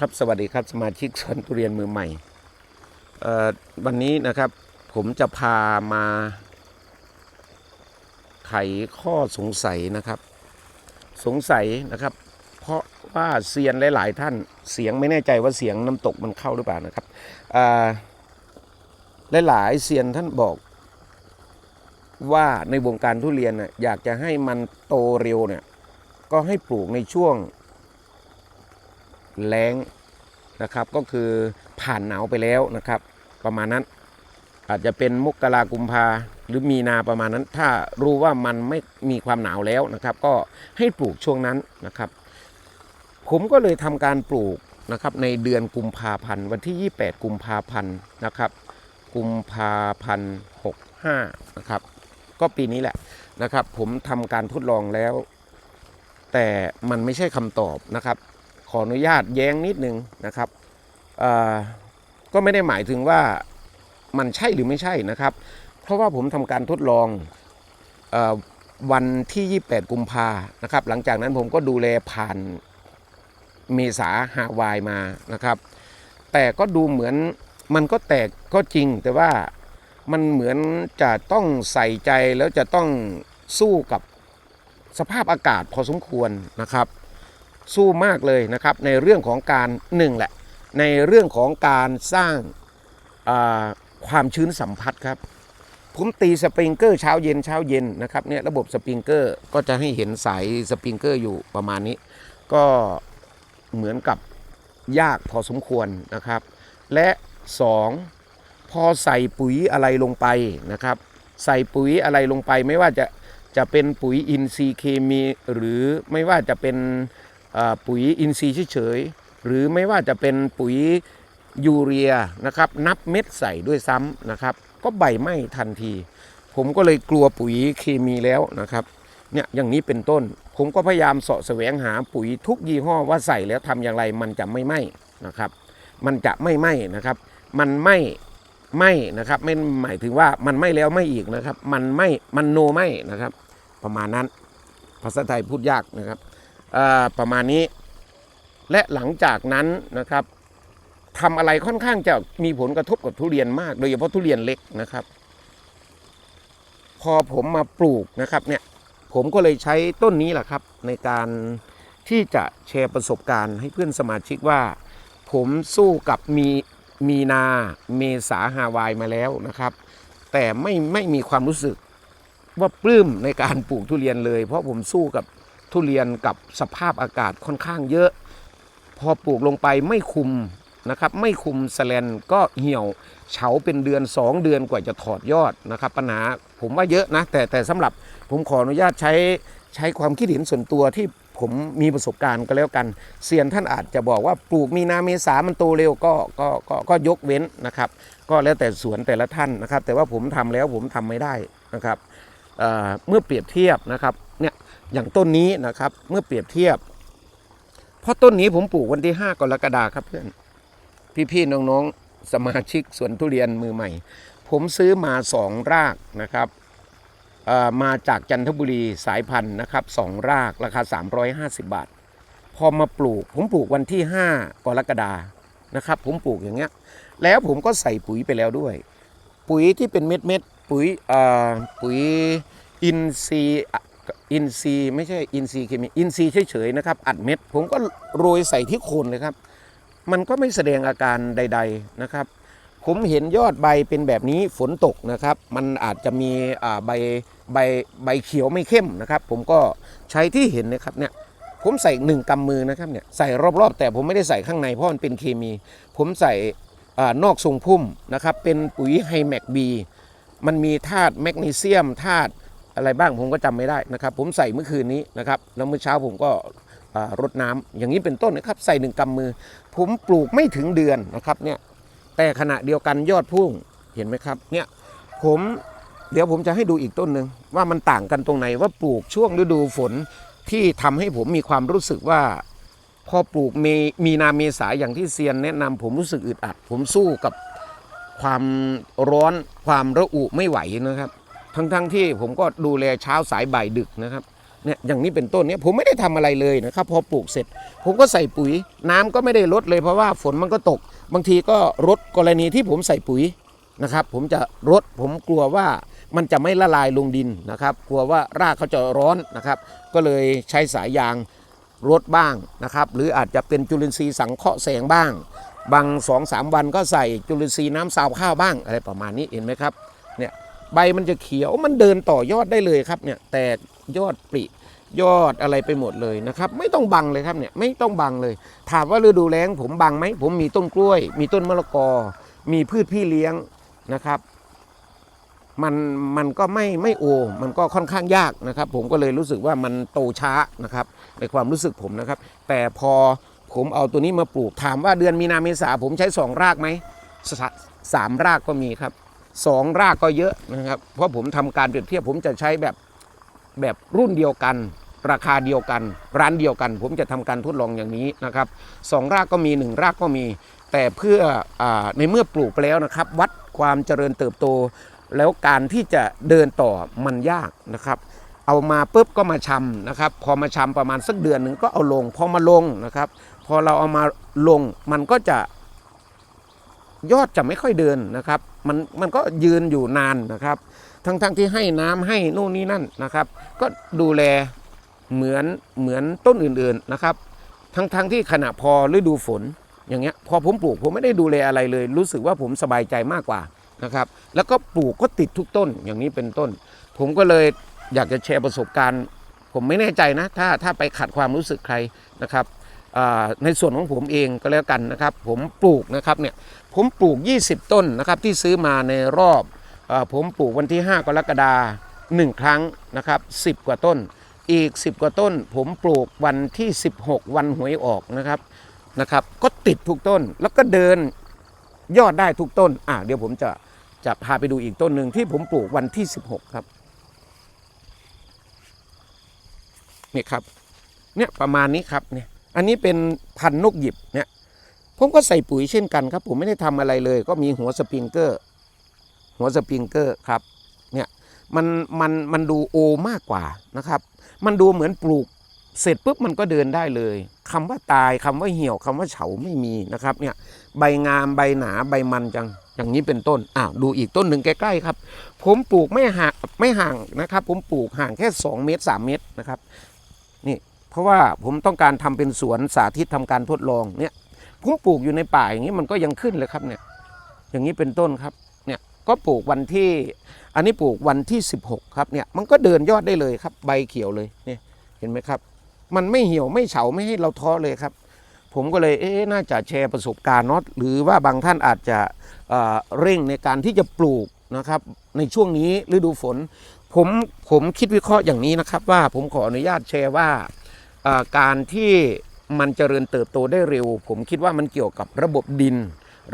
ครับสวัสดีครับสมาชิกสวนทุเรียนมือใหม่ วันนี้นะครับผมจะพามาไขข้อสงสัยนะครับ สงสัยนะครับ เพราะว่าเซียนหลาย ๆ ท่านเสียงไม่แน่ใจว่าเสียงน้ำตกมันเข้าหรือเปล่านะครับอ่าหลายๆเซียนท่านบอกว่าในวงการทุเรียนนะอยากจะให้มันโตเร็วเนี่ยก็ให้ปลูกในช่วง แล้งนะครับ ก็คือผ่านหนาวไปแล้วนะครับ ประมาณนั้น อาจจะเป็นมกรากุมภาหรือมีนาประมาณนั้น ถ้ารู้ว่ามันไม่มีความหนาวแล้วนะครับ ก็ให้ปลูกช่วงนั้นนะครับ ผมก็เลยทำการปลูกนะครับในเดือนกุมภาพันธ์วันที่ 28 กุมภาพันธ์นะครับ กุมภาพันธ์65นะครับ ก็ปีนี้แหละนะครับ ผมทำการทดลองแล้ว แต่มันไม่ใช่คำตอบนะครับ ออนุญาตแย้งนิดนึงนะครับก็ไม่ได้หมายถึงว่ามันใช่หรือไม่ใช่นะครับ เพราะว่าผมทำการทดลองอวันที่ 28 กุมภานะครับ หลังจากนั้นผมก็ดูแลผ่านเมษาฮาวายมานะครับ แต่ก็ดูเหมือนมันก็แตกก็จริง แต่ว่ามันเหมือนจะต้องใส่ใจแล้วจะต้องสู้กับสภาพอากาศพอสมควรนะครับ สู้มากเลยนะครับในเรื่องของการหนึ่งแหละ ในเรื่องของการสร้างาความชื้นสัมผัสครับผมตีสปริงเกอร์เช้าเย็นเช้าเย็นนะครับเนี่ยระบบสปริงเกอร์ก็จะให้เห็นสายสปริงเกอร์อยู่ประมาณนี้ ก็เหมือนกับยากพอสมควรนะครับ และสองพอใส่ปุ๋ยอะไรลงไปนะครับ ใส่ปุ๋ยอะไรลงไปไม่ว่าจะจะเป็นปุ๋ยอินทรีย์เคมี หรือไม่ว่าจะเป็น ปุ๋ยอินทรีย์เฉยๆหรือไม่ว่าจะเป็นปุ๋ยยูเรียนะครับนับเม็ดใส่ด้วยซ้ำนะครับก็ใบไหม้ทันที ผมก็เลยกลัวปุ๋ยเคมีแล้วนะครับเนี่ยอย่างนี้เป็นต้น ผมก็พยายามเสาะแสวงหาปุ๋ยทุกยี่ห้อว่าใส่แล้วทำอย่างไรมันจะไม่ไหม้นะครับ มันจะไม่ไหม้นะครับ มันไม่ไหม้นะครับไม่หมายถึงว่ามันไหม้แล้วไม่อีกนะครับ มันไม่มันโนไหม้นะครับ ประมาณนั้น ภาษาไทยพูดยากนะครับ ประมาณนี้ และหลังจากนั้นนะครับทำอะไรค่อนข้างจะมีผลกระทบกับทุเรียนมาก โดยเฉพาะทุเรียนเล็กนะครับ พอผมมาปลูกนะครับเนี่ยผมก็เลยใช้ต้นนี้แหละครับ ในการที่จะแชร์ประสบการณ์ให้เพื่อนสมาชิกว่า ผมสู้กับมีมีนาเมษาฮาวายมาแล้วนะครับ แต่ไม่ไม่มีความรู้สึกว่าปลื้มในการปลูกทุเรียนเลย เพราะผมสู้กับ ทุเรียนกับสภาพอากาศค่อนข้างเยอะ พอปลูกลงไปไม่คุมนะครับไม่คุมแสแลนก็เหี่ยวเฉาเป็นเดือน 2 เดือนกว่าจะถอดยอดนะครับ ปัญหาผมว่าเยอะนะ แต่แต่สำหรับผมขออนุญาตใช้ใช้ความคิดเห็นส่วนตัวที่ผมมีประสบการณ์ก็แล้วกันเซียนท่านอาจจะบอกว่าปลูกมีนาเมษามันโตเร็วก็ก็ก็ก็ยกเว้นนะครับ ก็แล้วแต่สวนแต่ละท่านนะครับ แต่ว่าผมทำแล้วผมทำไม่ได้นะครับเเมื่อเปรียบเทียบนะครับ อย่างต้นนี้นะครับ เมื่อเปรียบเทียบ เพราะต้นนี้ผมปลูกวันที่ 5กรกฎาคมครับเพื่อน พี่ๆน้องๆ สมาชิกสวนทุเรียนมือใหม่ ผมซื้อมาสองรากนะครับมาจากจันทบุรีสายพันธุ์นะครับสองรากราคา 350 บาท พอมาปลูก ผมปลูกวันที่ 5กรกฎานะครับ ผมปลูกอย่างเงี้ย แล้วผมก็ใส่ปุ๋ยไปแล้วด้วย ปุ๋ยที่เป็นเม็ดเม็ดปุ๋ยอ่อปุ๋ยอินทรีย์ อินซีไม่ใช่อินซีเคมีอินซีเฉยๆนะครับ อัดเม็ด ผมก็โรยใส่ที่โคนเลยครับ มันก็ไม่แสดงอาการใด ๆนะครับ ผมเห็นยอดใบเป็นแบบนี้ฝนตกนะครับ มันอาจจะมีใบใบใบเขียวไม่เข้มนะครับ ผมก็ใช้ที่เห็นนะครับเนี่ยผมใส่หนึ่งกำมือนะครับเนี่ยใส่รอบๆ แต่ผมไม่ได้ใส่ข้างในเพราะมันเป็นเคมี ผมใส่อนอกทรงพุ่มนะครับ เป็นปุ๋ยไฮแมกบีมันมีธาตุแมกนีเซียมธาตุ อะไรบ้างผมก็จำไม่ได้นะครับ ผมใส่เมื่อคืนนี้นะครับแล้วเมื่อเช้าผมก็รดน้ำอย่างนี้เป็นต้นนะครับ ใส่หนึ่งกำมือ ผมปลูกไม่ถึงเดือนนะครับเนี่ยแต่ขณะเดียวกันยอดพุ่งเห็นไหมครับเนี่ยผมเดี๋ยวผมจะให้ดูอีกต้นหนึ่งว่ามันต่างกันตรงไหนว่าปลูกช่วงฤดูฝนที่ทำให้ผมมีความรู้สึกว่า พอปลูกเมมีนาเมษาอย่างที่เซียนแนะนำผมรู้สึกอึดอัด ผมสู้กับความร้อนความระอุไม่ไหวนะครับ ทั้งๆทที่ผมก็ดูแลเช้าสายบ่ายดึกนะครับเนี่ยอย่างนี้เป็นต้นเนี่ยผมไม่ได้ทำอะไรเลยนะครับพอปลูกเสร็จ ผมก็ใส่ปุ๋ย น้ำก็ไม่ได้ลดเลยเพราะว่าฝนมันก็ตก บางทีก็ลดกรณีที่ผมใส่ปุ๋ยนะครับผมจะรดผมกลัวว่ามันจะไม่ละลายลงดินนะครับ กลัวว่ารากเขาจะร้อนนะครับ ก็เลยใช้สายยางรดบ้างนะครับ หรืออาจจะเป็นจุลินทรีย์สังเคราะห์แสงบ้าง บางสองสามวันก็ใส่จุลินทรีย์น้ำซาวข้าวบ้างอะไรประมาณนี้เห็นไหมครับเนี่ย ใบมันจะเขียวมันเดินต่อยอดได้เลยครับเนี่ยแตกยอดปริยอดอะไรไปหมดเลยนะครับ ไม่ต้องบังเลยครับเนี่ยไม่ต้องบังเลย ถามว่าฤดูแล้งผมบังไหมผมมีต้นกล้วย มีต้นมะละกอ มีพืชพี่เลี้ยงนะครับ มันมันก็ไม่ไม่โอ มันก็ค่อนข้างยากนะครับ ผมก็เลยรู้สึกว่ามันโตช้านะครับในความรู้สึกผมนะครับ แต่พอผมเอาตัวนี้มาปลูกถามว่าเดือนมีนาเมษาผมใช้สองรากไหมสะสามรากก็มีครับ สองรากก็เยอะนะครับ เพราะผมทำการเปรียบเทียบผมจะใช้แบบแบบรุ่นเดียวกัน ราคาเดียวกัน ร้านเดียวกัน ผมจะทำการทดลองอย่างนี้นะครับสองรากก็มีหนึ่งรากก็มี แต่เพื่ออในเมื่อปลูกไปแล้วนะครับ วัดความเจริญเติบโต แล้วการที่จะเดินต่อมันยากนะครับ เอามาปุ๊บก็มาชำนะครับ พอมาชำประมาณสักเดือนหนึ่งก็เอาลง พอมาลงนะครับ พอเราเอามาลงมันก็จะ ยอดจะไม่ค่อยเดินนะครับ มันมันก็ยืนอยู่นานนะครับ ทั้งทั้งที่ให้น้ำให้นู่นนี่นั่นนะครับ ก็ดูแลเหมือนเหมือนต้นอื่นๆนะครับ ทั้งทั้งที่ขณะพอฤดูฝนอย่างเงี้ยพอผมปลูกผมไม่ได้ดูแลอะไรเลย รู้สึกว่าผมสบายใจมากกว่านะครับ แล้วก็ปลูกก็ติดทุกต้นอย่างนี้เป็นต้น ผมก็เลยอยากจะแชร์ประสบการณ์ ผมไม่แน่ใจนะถ้าถ้าไปขัดความรู้สึกใครนะครับในส่วนของผมเองก็แล้วกันนะครับ ผมปลูกนะครับเนี่ย ผมปลูก 20 ต้นนะครับที่ซื้อมาในรอบอผมปลูกวันที่ 5 กรกฎาหนึ่งครั้งนะครับ10 กว่าต้น อีก 10 กว่าต้น ผมปลูกวันที่ 16 วันหวยออกนะครับนะครับ ก็ติดทุกต้นแล้วก็เดินยอดได้ทุกต้นอะเดี๋ยวผมจะจะพาไปดูอีกต้นหนึ่งที่ผมปลูกวันที่ 16 ครับนี่ครับเนี่ยประมาณนี้ครับเนี่ยอันนี้เป็นพันนกหยิบเนี่ย ผมก็ใส่ปุ๋ยเช่นกันครับ ผมไม่ได้ทำอะไรเลย ก็มีหัวสปริงเกอร์ หัวสปริงเกอร์ครับเนี่ยมันมันมันดูโอมากกว่านะครับ มันดูเหมือนปลูกเสร็จปุ๊บมันก็เดินได้เลยคำว่าตายคำว่าเหี่ยวคำว่าเฉาไม่มีนะครับเนี่ยใบงามใบหนาใบมันจังอย่างนี้เป็นต้นอ้าวดูอีกต้นหนึ่งใกล้ๆครับ ผมปลูกไม่ห่างไม่ห่างนะครับ ผมปลูกห่างแค่ 2 เมตร 3 เมตรนะครับนี่เพราะว่าผมต้องการทำเป็นสวนสาธิตทำการทดลองเนี่ย ผมปลูกอยู่ในป่าอย่างนี้มันก็ยังขึ้นเลยครับเนี่ย อย่างนี้เป็นต้นครับเนี่ยก็ปลูกวันที่ อันนี้ปลูกวันที่ 16 ครับเนี่ยมันก็เดินยอดได้เลยครับ ใบเขียวเลยเนี่ยเห็นไหมครับ มันไม่เหี่ยวไม่เฉาไม่ให้เราท้อเลยครับ ผมก็เลยเอ๊ะน่าจะแชร์ประสบการณ์เนาะหรือว่าบางท่านอาจจะเอ่อเร่งในการที่จะปลูกนะครับ ในช่วงนี้ฤดูฝน ผมผมคิดวิเคราะห์อย่างนี้นะครับ ว่าผมขออนุญาตแชร์ว่าเอ่อการที่ มันเจริญเติบโตได้เร็ว ผมคิดว่ามันเกี่ยวกับระบบดิน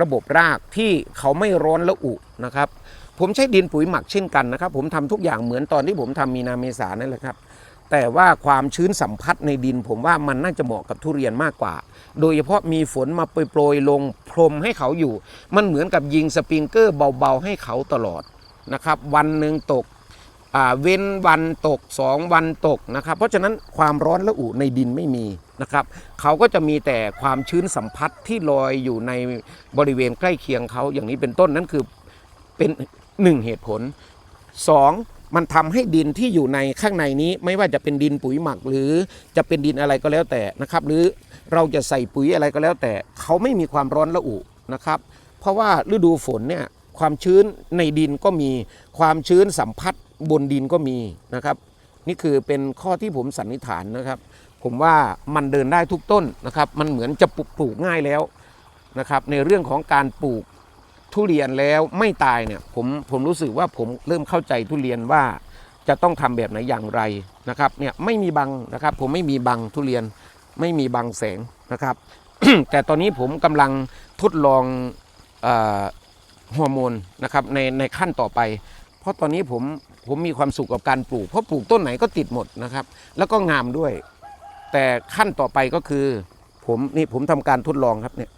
ระบบรากที่เขาไม่ร้อนและอุนะครับผมใช้ดินปุ๋ยหมักเช่นกันนะครับ ผมทำทุกอย่างเหมือนตอนที่ผมทำมีนาเมษานั่นแหละครับ แต่ว่าความชื้นสัมผัสในดิน ผมว่ามันน่าจะเหมาะกับทุเรียนมากกว่า โดยเฉพาะมีฝนมาโปรยๆลงพรมให้เขาอยู่ มันเหมือนกับยิงสปริงเกอร์เบาๆให้เขาตลอดนะครับ วันหนึ่งตกเว้นวันตก 2 วันตกนะครับ เพราะฉะนั้นความร้อนและอุในดินไม่มี นะครับเขาก็จะมีแต่ความชื้นสัมผัสที่ลอยอยู่ในบริเวณใกล้เคียงเขาอย่างนี้เป็นต้นนั่นคือเป็นหนึ่งเหตุผลสองมันทำให้ดินที่อยู่ในข้างในนี้ ไม่ว่าจะเป็นดินปุ๋ยหมักหรือจะเป็นดินอะไรก็แล้วแต่นะครับ หรือเราจะใส่ปุ๋ยอะไรก็แล้วแต่เขาไม่มีความร้อนระอุนะครับ เพราะว่าฤดูฝนเนี่ยความชื้นในดินก็มีความชื้นสัมผัสบนดินก็มีนะครับ นี่คือเป็นข้อที่ผมสันนิษฐานนะครับ ผมว่ามันเดินได้ทุกต้นนะครับ มันเหมือนจะปลูกปลูกง่ายแล้วนะครับ ในเรื่องของการปลูกทุเรียนแล้วไม่ตายเนี่ยผมผมรู้สึกว่าผมเริ่มเข้าใจทุเรียนว่าจะต้องทำแบบไหนอย่างไรนะครับเนี่ยไม่มีบังนะครับ ผมไม่มีบังทุเรียนไม่มีบังแสงนะครับ แต่ตอนนี้ผมกำลังทดลองออฮอร์โมนนะครับในในขั้นต่อไป เพราะตอนนี้ผมผมมีความสุขกับการปลูก เพราะปลูกต้นไหนก็ติดหมดนะครับ แล้วก็งามด้วย แต่ขั้นต่อไปก็คือ ผมนี่ผมทำการทดลองครับเนี่ย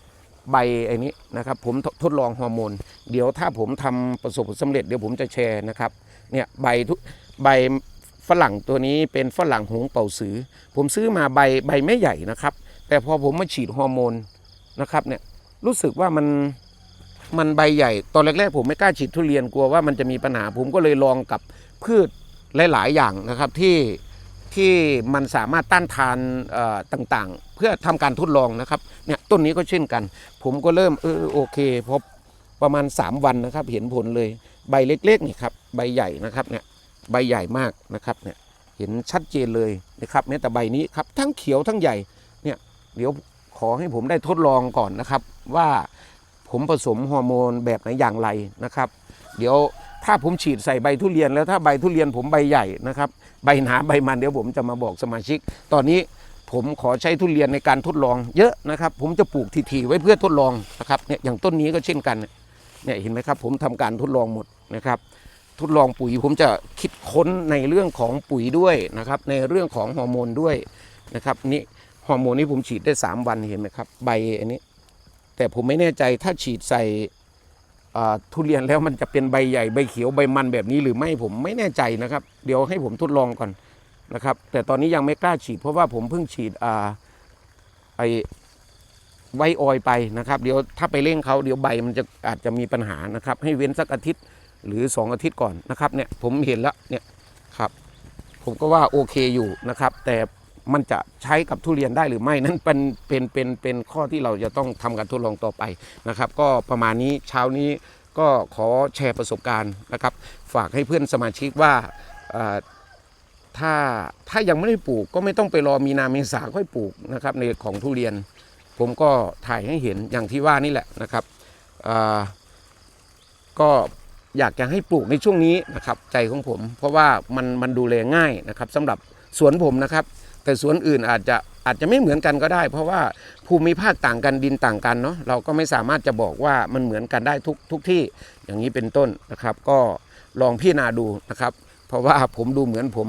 ใบไอ้นี้นะครับ ผมททดลองฮอร์โมน เดี๋ยวถ้าผมทำประสบผลสำเร็จเดี๋ยวผมจะแชร์นะครับเนี่ยใบทุกใบฝรั่งตัวนี้เป็นฝรั่งหงเป่าสือ ผมซื้อมาใบใบไม่ใหญ่นะครับ แต่พอผมมาฉีดฮอร์โมนนะครับเนี่ยรู้สึกว่ามันมันใบใหญ่ ตอนแรกๆผมไม่กล้าฉีดทุเรียนกลัวว่ามันจะมีปัญหาผมก็เลยลองกับพืชหลาย ๆ อย่างนะครับที่ ที่มันสามารถต้านทานต่างๆ เพื่อทำการทดลองนะครับเนี่ยต้นนี้ก็เช่นกัน ผมก็เริ่มเออโอเคพอประมาณ 3 วันนะครับ เห็นผลเลยใบเล็กๆนี่ครับใบใหญ่นะครับเนี่ยใบใหญ่มากนะครับเนี่ยเห็นชัดเจนเลยนะครับแม้แต่ใบนี้ครับทั้งเขียวทั้งใหญ่เนี่ยเดี๋ยวขอให้ผมได้ทดลองก่อนนะครับ ว่าผมผสมฮอร์โมนแบบไหนอย่างไรนะครับ เดี๋ยว ถ้าผมฉีดใส่ใบทุเรียนแล้วถ้าใบทุเรียนผมใบใหญ่นะครับ ใบหนาใบมันเดี๋ยวผมจะมาบอกสมาชิก ตอนนี้ผมขอใช้ทุเรียนในการทดลองเยอะนะครับ ผมจะปลูกทีๆไว้เพื่อทดลองนะครับเนี่ยอย่างต้นนี้ก็เช่นกันเนี่ยเห็นไหมครับ ผมทำการทดลองหมดนะครับ ทดลองปุ๋ยผมจะคิดค้นในเรื่องของปุ๋ยด้วยนะครับ ในเรื่องของฮอร์โมนด้วยนะครับนี่ฮอร์โมนนี้ผมฉีดได้ 3 วันเห็นไหมครับ ใบอันนี้ แต่ผมไม่แน่ใจถ้าฉีดใส่ ทุเรียนแล้วมันจะเป็นใบใหญ่ใบเขียวใบมันแบบนี้หรือไม่ผมไม่แน่ใจนะครับ เดี๋ยวให้ผมทดลองก่อนนะครับ แต่ตอนนี้ยังไม่กล้าฉีด เพราะว่าผมเพิ่งฉีดอ่าไอไวออยไปนะครับ เดี๋ยวถ้าไปเร่งเขาเดี๋ยวใบมันจะอาจจะมีปัญหานะครับ ให้เว้นสักอาทิตย์หรือ 2 อาทิตย์ก่อนนะครับเนี่ยผมเห็นแล้วเนี่ยครับ ผมก็ว่าโอเคอยู่นะครับ แต่ มันจะใช้กับทุเรียนได้หรือไม่นั้นเป็นเป็นเป็นเป็นข้อที่เราจะต้องทำการทดลองต่อไปนะครับ ก็ประมาณนี้เช้านี้ก็ขอแชร์ประสบการณ์นะครับ ฝากให้เพื่อนสมาชิกว่าถ้าถ้ายังไม่ได้ปลูกก็ไม่ต้องไปรอมีนาเมษาค่อยปลูกนะครับในของทุเรียน ผมก็ถ่ายให้เห็นอย่างที่ว่านี่แหละนะครับอ่าก็อยากจะให้ปลูกในช่วงนี้นะครับใจของผม เพราะว่ามันมันดูแลง่ายนะครับสำหรับสวนผมนะครับ แต่สวนอื่นอาจจะอาจจะไม่เหมือนกันก็ได้ เพราะว่าภูมิภาคต่างกันดินต่างกันเนาะเราก็ไม่สามารถจะบอกว่ามันเหมือนกันได้ทุกทุกที่อย่างนี้เป็นต้นนะครับ ก็ลองพิจารณาดูนะครับ เพราะว่าผมดูเหมือนผม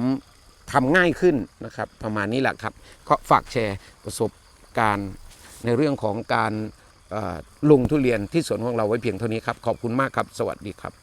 ทำง่ายขึ้นนะครับ ประมาณนี้แหละครับ ก็ฝากแชร์ประสบการณ์ในเรื่องของการเอ่อลงทุเรียนที่สวนของเราไว้เพียงเท่านี้ครับ ขอบคุณมากครับ สวัสดีครับ